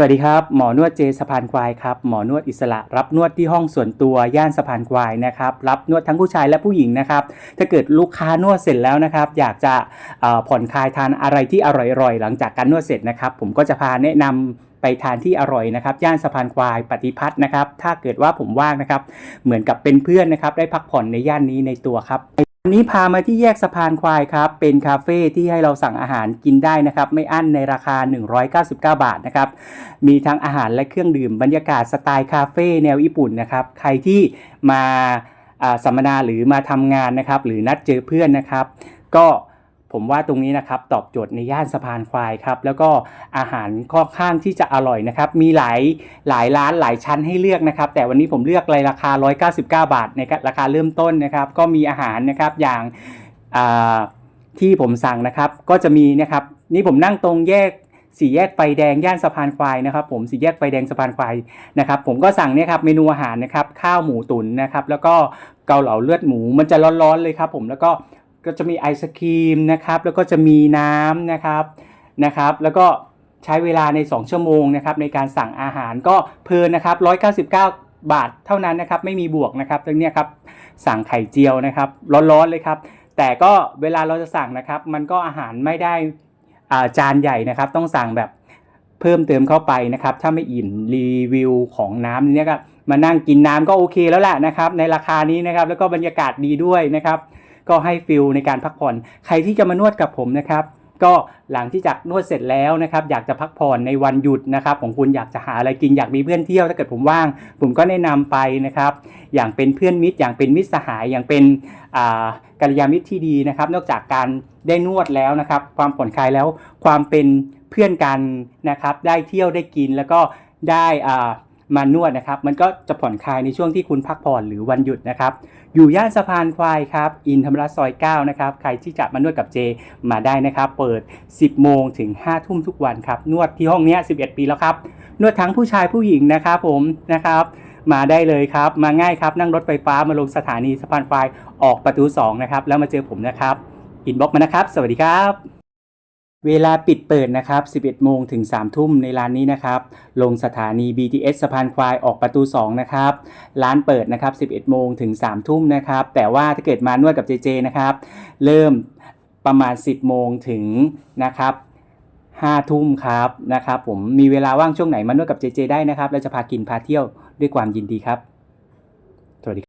สวัสดีครับ หมอนวดเจสะพานควายครับ หมอนวดอิสระ รับนวดที่ห้องส่วนตัวย่านสะพานควายนะครับ รับนวดทั้งผู้ชายและผู้หญิงนะครับ ถ้าเกิดลูกค้านวดเสร็จแล้วนะครับ อยากจะผ่อนคลายทานอะไรที่อร่อยๆ หลังจากการนวดเสร็จนะครับ ผมก็จะพาแนะนำไปทานที่อร่อยนะครับ ย่านสะพานควายปฏิพัฒน์นะครับ ถ้าเกิดว่าผมว่างนะครับ เหมือนกับเป็นเพื่อนนะครับ ได้พักผ่อนในย่านนี้ในตัวครับ วันนี้พามาที่แยกสะพานควายครับ เป็นคาเฟ่ที่ให้เราสั่งอาหารกินได้นะครับ ไม่อั้นในราคา 199 บาทนะครับ มีทั้งอาหารและเครื่องดื่มบรรยากาศสไตล์คาเฟ่แนวญี่ปุ่นนะครับ ใครที่มาอ่าสัมมนาหรือมาทำงานนะครับ หรือนัดเจอเพื่อนนะครับ ก็ ผมว่าตรงนี้นะครับตอบโจทย์ในย่านสะพานควายครับแล้วก็อาหารค่อนข้างที่จะอร่อยนะครับมีหลายหลายร้านหลายชั้นให้เลือกนะครับ แต่วันนี้ผมเลือกในราคา 199 บาทในราคาเริ่มต้นนะครับ ก็มีอาหารนะครับอย่างาที่ผมสั่งนะครับก็จะมีนะครับนี่ผมนั่งตรงแยกสี่แยกไฟแดงย่านสะพานควายนะครับ ผมสี่แยกไฟแดงสะพานควายนะครับ ผมก็สั่งเนี่ยครับเมนูอาหารนะครับ ข้าวหมูตุ๋นนะครับ แล้วก็เกาเหลาเลือดหมูมันจะร้อนๆเลยครับ ผมแล้วก็ ก็จะมีไอศครีมนะครับแล้วก็จะมีน้ำนะครับนะครับ แล้วก็ใช้เวลาใน 2 ชั่วโมงนะครับในการสั่งอาหารก็เพลินนะครับ199 บาทเท่านั้นนะครับไม่มีบวกนะครับตรงนี้ครับสั่งไข่เจียวนะครับร้อนๆเลยครับ แต่ก็เวลาเราจะสั่งนะครับ มันก็อาหารไม่ได้อ่าจานใหญ่นะครับ ต้องสั่งแบบเพิ่มเติมเข้าไปนะครับ ถ้าไม่อิ่มรีวิวของน้ำเนี่ยก็มานั่งกินน้ำก็โอเคแล้วแหละนะครับ ในราคานี้นะครับ แล้วก็บรรยากาศดีด้วยนะครับ ก็ให้ฟิลในการพักผ่อน ใครที่จะมานวดกับผมนะครับ ก็หลังที่จากนวดเสร็จแล้วนะครับ อยากจะพักผ่อนในวันหยุดนะครับ ของคุณอยากจะหาอะไรกินอยากมีเพื่อนเที่ยวถ้าเกิดผมว่าง ผมก็แนะนำไปนะครับ อย่างเป็นเพื่อนมิตร อย่างเป็นมิตรสหายอย่างเป็นกัลยาณมิตรที่ดีนะครับ นอกจากการได้นวดแล้วนะครับ ความผ่อนคลายแล้วความเป็นเพื่อนกันนะครับ ได้เที่ยวได้กินแล้วก็ได้อ่า มานวดนะครับ มันก็จะผ่อนคลายในช่วงที่คุณพักผ่อนหรือวันหยุดนะครับ อยู่ย่านสะพานควายครับ อินธรรมราชซอย 9 นะครับ ใครที่จะมานวดกับเจมาได้นะครับ เปิด 10 โมงถึง 5 ทุ่มทุกวันครับ นวดที่ห้องนี้ 11 ปีแล้วครับ นวดทั้งผู้ชายผู้หญิงนะครับผมนะครับมาได้เลยครับ มาง่ายครับ นั่งรถไฟฟ้ามาลงสถานีสะพานควายออกประตู 2 นะครับ แล้วมาเจอผมนะครับ อินบ็อกมานะครับ สวัสดีครับ เวลาปิดเปิดนะครับ 11 โมงถึง 3 ทุ่มในร้านนี้นะครับ ลงสถานี BTS สะพานควายออกประตู 2 นะครับ ร้านเปิดนะครับ 11 โมงถึง 3 ทุ่มนะครับ แต่ว่าถ้าเกิดมานวดกับเจเจนะครับ เริ่มประมาณ 10 โมงถึงนะครับ5ทุ่มครับนะครับ ผมมีเวลาว่างช่วงไหนมานวดกับเจเจได้นะครับแล้วจะพากินพาเที่ยวด้วยความยินดีครับ สวัสดีครับ